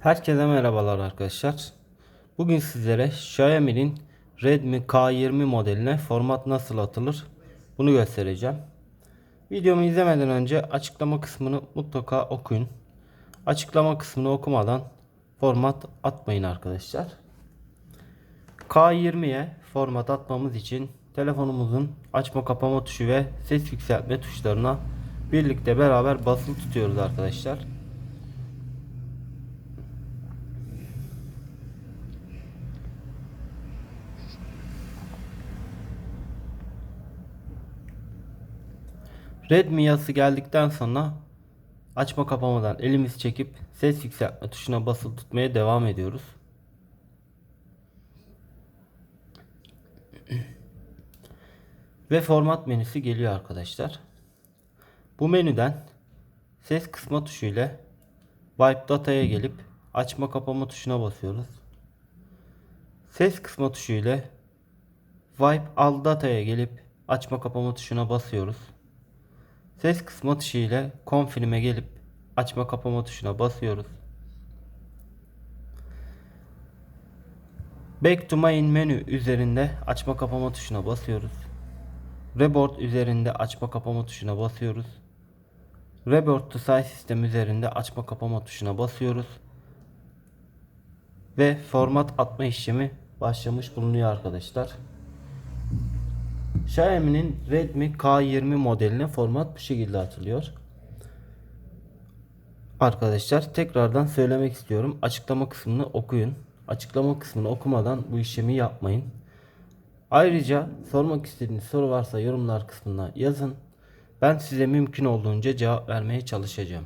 Herkese merhabalar arkadaşlar. Bugün sizlere Xiaomi'nin Redmi K20 modeline format nasıl atılır bunu göstereceğim. Videomu izlemeden önce açıklama kısmını mutlaka okuyun. Açıklama kısmını okumadan format atmayın arkadaşlar. K20'ye format atmamız için telefonumuzun açma kapama tuşu ve ses yükseltme tuşlarına birlikte beraber basılı tutuyoruz arkadaşlar. Redmi yazısı geldikten sonra açma kapamadan elimizi çekip ses yükseltme tuşuna basılı tutmaya devam ediyoruz. Ve format menüsü geliyor arkadaşlar. Bu menüden ses kısma tuşu ile Wipe Data'ya gelip açma kapama tuşuna basıyoruz. Ses kısma tuşu ile Wipe All Data'ya gelip açma kapama tuşuna basıyoruz. Ses kısma tuşu ile Confirm'e gelip açma kapama tuşuna basıyoruz. Back to main menü üzerinde açma kapama tuşuna basıyoruz. Reboot üzerinde açma kapama tuşuna basıyoruz. Reboot to size sistem üzerinde açma kapama tuşuna basıyoruz. Ve format atma işlemi başlamış bulunuyor arkadaşlar. Xiaomi'nin Redmi K20 modeline format bu şekilde atılıyor. Arkadaşlar tekrardan söylemek istiyorum. Açıklama kısmını okuyun. Açıklama kısmını okumadan bu işlemi yapmayın. Ayrıca sormak istediğiniz soru varsa yorumlar kısmına yazın. Ben size mümkün olduğunca cevap vermeye çalışacağım.